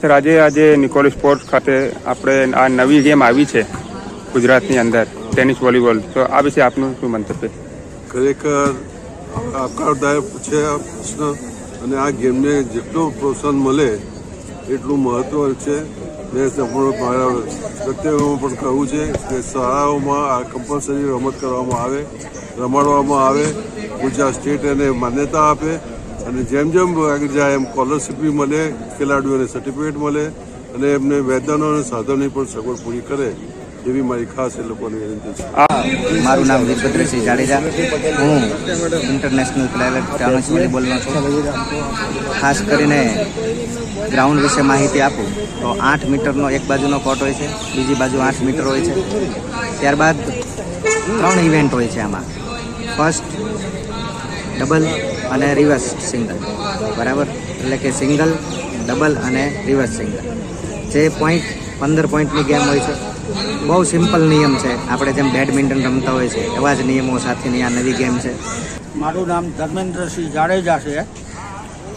Sir, આજે આજે Nikol sports ખાતે આપણે આ નવી ગેમ આવી છે ગુજરાતની અંદર ટેનિસ વોલીબોલ તો આ વિશે આપનું શું મંતવ્ય ખરેખર આવકારદાયક છે આ પ્રશ્ન અને આ ગેમને જેટલું પ્રોત્સાહન મળે એટલું મહત્વ છે. સંપૂર્ણ મારા વક્તવ્યમાં પણ કહ્યું છે કે શાળાઓમાં આ કમ્પલસરી રમત કરવામાં આવે, રમાડવામાં આવે, ગુજરાત સ્ટેટ એને માન્યતા આપે અને જેમ જેમ આગળ જાય એમ સ્કોલરશીપ બી મળે, ખેલાડીઓને સર્ટિફિકેટ મળે અને એમને વેદનો અને સાધનોની પણ સગવડ પૂરી કરે એવી મારી ખાસ એ લોકોની વિનંતી છે. મારું નામ વીરભદ્રસિંહ જાડેજા. હું ઇન્ટરનેશનલ પ્લેયર ટેનિસ વોલીબોલનો છું. ખાસ કરીને ગ્રાઉન્ડ વિશે માહિતી આપું, તો આઠ મીટરનો એક બાજુનો કોર્ટ હોય છે, બીજી બાજુ આઠ મીટર હોય છે. ત્યારબાદ ત્રણ ઇવેન્ટ હોય છે આમાં. ફર્સ્ટ ડબલ અને રિવર્સ સિંગલ બરાબર? એટલે કે સિંગલ ડબલ અને રિવર્સ સિંગલ જે પોઈન્ટ પંદર પોઈન્ટની ગેમ હોય છે, બહુ સિમ્પલ નિયમ છે. આપણે જેમ બેડમિન્ટન રમતા હોય છે, એવા જ નિયમો સાથેની આ નવી ગેમ છે. મારું નામ ધર્મેન્દ્રસિંહ જાડેજા છે.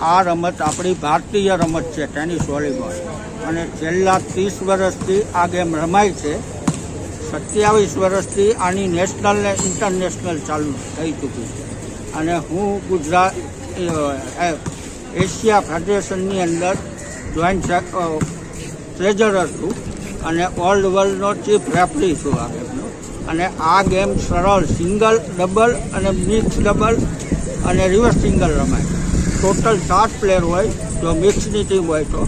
આ રમત આપણી ભારતીય રમત છે, ટેનિસ, વોલીબોલ. અને છેલ્લા ત્રીસ વર્ષથી આ ગેમ રમાય છે. સત્યાવીસ વર્ષથી આની નેશનલ ને ઇન્ટરનેશનલ ચાલુ થઈ ચૂકી છે. અને હું ગુજરાત એશિયા ફેડરેશનની અંદર જોઈન્ટ ટ્રેઝરર છું અને ઓલ્ડ વર્લ્ડનો ચીફ રેફરી છું આ ગેમનો અને આ ગેમ સરળ સિંગલ ડબલ અને મિક્સ ડબલ અને રિવર્સ સિંગલ રમાય. ટોટલ સાત પ્લેયર હોય, જો મિક્સની ટીમ હોય તો.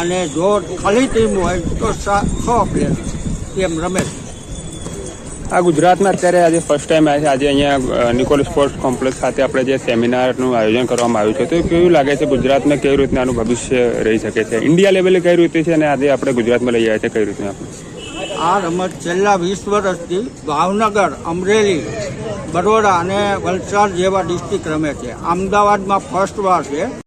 અને જો ખાલી ટીમ હોય તો છ પ્લેયર એમ રમે છે. આ ગુજરાતમાં અત્યારે આજે ફર્સ્ટ ટાઈમ આવ્યા છે. આજે અહીંયા નિકોલ સ્પોર્ટ્સ કોમ્પ્લેક્સ ખાતે આપણે જે સેમિનારનું આયોજન કરવામાં આવ્યું છે. તો કેવું લાગે છે ગુજરાતમાં કેવી રીતના આનું ભવિષ્ય રહી શકે છે? ઇન્ડિયા લેવલે કઈ રીતે છે અને આજે આપણે ગુજરાતમાં લઈ આવ્યા છે, કઈ રીતના આપણે? આ રમત છેલ્લા વીસ વર્ષથી ભાવનગર, અમરેલી, બરોડા અને વલસાડ જેવા ડિસ્ટ્રિક્ટ રમે છે. અમદાવાદમાં ફર્સ્ટ વાર છે.